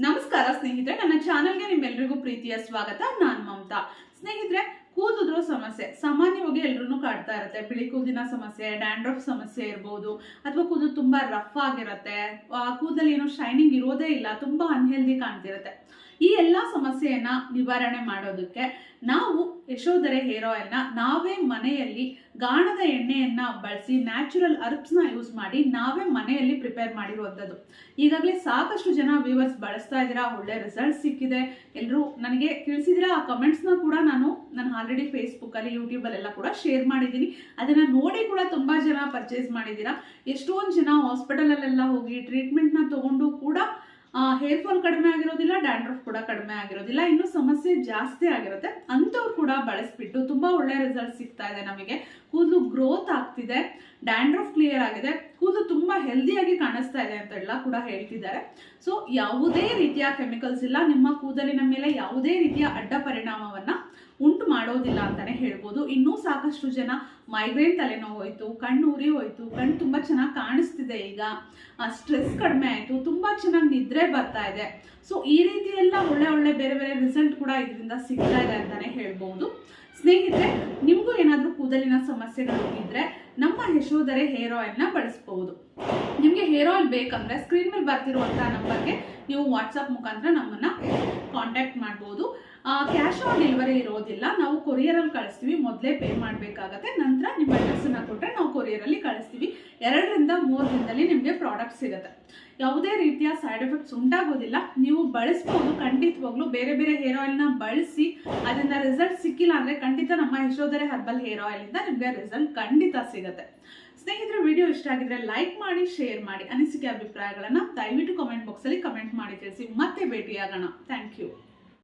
ನಮಸ್ಕಾರ ಸ್ನೇಹಿತರೆ ನನ್ನ ಚಾನೆಲ್ಗೆ ನಿಮ್ಮೆಲ್ಲರಿಗೂ ಪ್ರೀತಿಯ ಸ್ವಾಗತ. ನಾನ್ ಮಮತಾ. ಸ್ನೇಹಿತರೆ ಕೂದಲು ಸಮಸ್ಯೆ. ಸಾಮಾನ್ಯವಾಗಿ ಎಲ್ರೂ ಕಾಡ್ತಾ ಇರುತ್ತೆ. ಬಿಳಿ ಕೂದಿನ ಸಮಸ್ಯೆ, ಡ್ಯಾಂಡ್ರಫ್ ಸಮಸ್ಯೆ ಇರ್ಬೋದು, ಅಥವಾ ಕೂದಲು ತುಂಬ ರಫ್ ಆಗಿರುತ್ತೆ. ಆ ಕೂದಲು ಏನೋ ಶೈನಿಂಗ್ ಇರೋದೇ ಇಲ್ಲ, ತುಂಬ ಅನ್ಹೆಲ್ದಿ ಕಾಣ್ತಿರುತ್ತೆ. ಈ ಎಲ್ಲ ಸಮಸ್ಯೆಯನ್ನ ನಿವಾರಣೆ ಮಾಡೋದಕ್ಕೆ ನಾವು ಯಶೋಧರೆ ಹೇರ್ ಆಯಿಲ್ನ ನಾವೇ ಮನೆಯಲ್ಲಿ ಗಾಣದ ಎಣ್ಣೆಯನ್ನ ಬಳಸಿ ನ್ಯಾಚುರಲ್ ಅರ್ಬ್ಸ್ನ ಯೂಸ್ ಮಾಡಿ ನಾವೇ ಮನೆಯಲ್ಲಿ ಪ್ರಿಪೇರ್ ಮಾಡಿರುವಂಥದ್ದು. ಈಗಾಗಲೇ ಸಾಕಷ್ಟು ಜನ ವ್ಯೂವರ್ಸ್ ಬಳಸ್ತಾ ಇದ್ದೀರಾ, ಒಳ್ಳೆ ರಿಸಲ್ಟ್ ಸಿಕ್ಕಿದೆ. ಎಲ್ಲರೂ ನನಗೆ ತಿಳಿಸಿದಿರಾ ಆ ಕಮೆಂಟ್ಸ್ನ ಕೂಡ ನಾನು ನನ್ನ ನಾನು ಆಲ್ರೆಡಿ ಫೇಸ್ಬುಕ್ಕಲ್ಲಿ ಯೂಟ್ಯೂಬಲ್ಲೆಲ್ಲ ಕೂಡ ಶೇರ್ ಮಾಡಿದ್ದೀನಿ. ಅದನ್ನು ನೋಡಿ ಕೂಡ ತುಂಬ ಜನ ಪರ್ಚೇಸ್ ಮಾಡಿದ್ದೀರಾ? ಎಷ್ಟೊಂದು ಜನ ಹಾಸ್ಪಿಟಲಲ್ಲೆಲ್ಲ ಹೋಗಿ ಟ್ರೀಟ್ಮೆಂಟ್ನ ತಗೊಂಡು ಕೂಡ ಹೇರ್ ಫಾಲ್ ಕಡಿಮೆ ಆಗಿರೋದಿಲ್ಲ ಡ್ಯಾಂಡ್ರಫ್ ಕೂಡ ಕಡಿಮೆ ಆಗಿರೋದಿಲ್ಲ, ಇನ್ನು ಸಮಸ್ಯೆ ಜಾಸ್ತಿ ಆಗಿರುತ್ತೆ. ಅಂಥವ್ರು ಕೂಡ ಬಳಸ್ಬಿಟ್ಟು ತುಂಬ ಒಳ್ಳೆ ರಿಸಲ್ಟ್ ಸಿಗ್ತಾ ಇದೆ ನಮಗೆ. ಕೂದಲು ಗ್ರೋತ್ ಆಗ್ತಿದೆ ಡ್ಯಾಂಡ್ರಫ್ ಕ್ಲಿಯರ್ ಆಗಿದೆ, ಕೂದಲು ತುಂಬ ಹೆಲ್ದಿಯಾಗಿ ಕಾಣಿಸ್ತಾ ಇದೆ ಅಂತೆಲ್ಲ ಕೂಡ ಹೇಳ್ತಿದ್ದಾರೆ. ಸೊ ಯಾವುದೇ ರೀತಿಯ ಕೆಮಿಕಲ್ಸ್ ಇಲ್ಲ, ನಿಮ್ಮ ಕೂದಲಿನ ಮೇಲೆ ಯಾವುದೇ ರೀತಿಯ ಅಡ್ಡ ಪರಿಣಾಮವನ್ನ ಉಂಟು ಮಾಡೋದಿಲ್ಲ ಅಂತಾನೆ ಹೇಳ್ಬೋದು. ಇನ್ನೂ ಸಾಕಷ್ಟು ಜನ ಮೈಗ್ರೇನ್ ತಲೆನೋವು ಹೋಯಿತು, ಕಣ್ಣು ಉರಿ ಹೋಯ್ತು, ಕಣ್ಣು ತುಂಬ ಚೆನ್ನಾಗಿ ಕಾಣಿಸ್ತಿದೆ ಈಗ. ಸ್ಟ್ರೆಸ್ ಕಡಿಮೆ ಆಯಿತು, ತುಂಬ ಚೆನ್ನಾಗಿ ನಿದ್ರೆ ಬರ್ತಾ ಇದೆ. ಸೊ ಈ ರೀತಿ ಎಲ್ಲ ಒಳ್ಳೆ ಒಳ್ಳೆ ಬೇರೆ ಬೇರೆ ರಿಸಲ್ಟ್ ಕೂಡ ಇದರಿಂದ ಸಿಗ್ತಾ ಇದೆ ಅಂತಾನೆ ಹೇಳ್ಬೋದು. ಸ್ನೇಹಿತರೆ, ನಿಮಗೂ ಏನಾದರೂ ಕೂದಲಿನ ಸಮಸ್ಯೆಗಳು ಇದ್ದರೆ ನಮ್ಮ ಯಶೋಧರೆ ಹೇರ್ ಆಯಿಲ್ನ ಬಳಸ್ಬೋದು ನಿಮಗೆ ಹೇರ್ ಆಯಿಲ್ ಬೇಕಂದ್ರೆ ಸ್ಕ್ರೀನ್ ಮೇಲೆ ಬರ್ತಿರುವಂತಹ ನಂಬರ್ಗೆ ನೀವು ವಾಟ್ಸಪ್ ಮುಖಾಂತರ ನಮ್ಮನ್ನ ಕಾಂಟ್ಯಾಕ್ಟ್ ಮಾಡ್ಬೋದು. ಕ್ಯಾಶ್ ಆನ್ ಡೆಲಿವರಿ ಇರೋದಿಲ್ಲ. ನಾವು ಕೊರಿಯರಲ್ಲಿ ಕಳಿಸ್ತೀವಿ. ಮೊದಲೇ ಪೇ ಮಾಡಬೇಕಾಗತ್ತೆ. ನಂತರ ನಿಮ್ಮ ಅಡ್ರೆಸ್ಸನ್ನು ಕೊಟ್ಟರೆ ನಾವು ಕೊರಿಯರಲ್ಲಿ ಕಳಿಸ್ತೀವಿ. ಎರಡರಿಂದ ಮೂರು ದಿನದಲ್ಲಿ ನಿಮಗೆ ಪ್ರಾಡಕ್ಟ್ ಸಿಗುತ್ತೆ. ಯಾವುದೇ ರೀತಿಯ ಸೈಡ್ ಎಫೆಕ್ಟ್ಸ್ ಉಂಟಾಗೋದಿಲ್ಲ. ನೀವು ಬಳಸ್ಬೋದು ಖಂಡಿತವಾಗ್ಲೂ. ಬೇರೆ ಬೇರೆ ಹೇರ್ ಆಯಿಲ್ನ ಬಳಸಿ ಅದರಿಂದ ರಿಸಲ್ಟ್ ಸಿಕ್ಕಿಲ್ಲ ಅಂದರೆ ಖಂಡಿತ ನಮ್ಮ ಯಶೋಧರೆ ಹರ್ಬಲ್ ಹೇರ್ ಆಯಿಲಿಂದ ನಿಮಗೆ ರಿಸಲ್ಟ್ ಖಂಡಿತ ಸಿಗುತ್ತೆ. ಸ್ನೇಹಿತರೆ ವಿಡಿಯೋ ಇಷ್ಟ ಆಗಿದ್ರೆ ಲೈಕ್ ಮಾಡಿ ಶೇರ್ ಮಾಡಿ. ಅನಿಸಿಕೆ, ಅಭಿಪ್ರಾಯಗಳನ್ನು ದಯವಿಟ್ಟು ಕಮೆಂಟ್ ಬಾಕ್ಸಲ್ಲಿ ಕಮೆಂಟ್ ಮಾಡಿ ತಿಳಿಸಿ. ಮತ್ತೆ ಭೇಟಿಯಾಗೋಣ. Thank you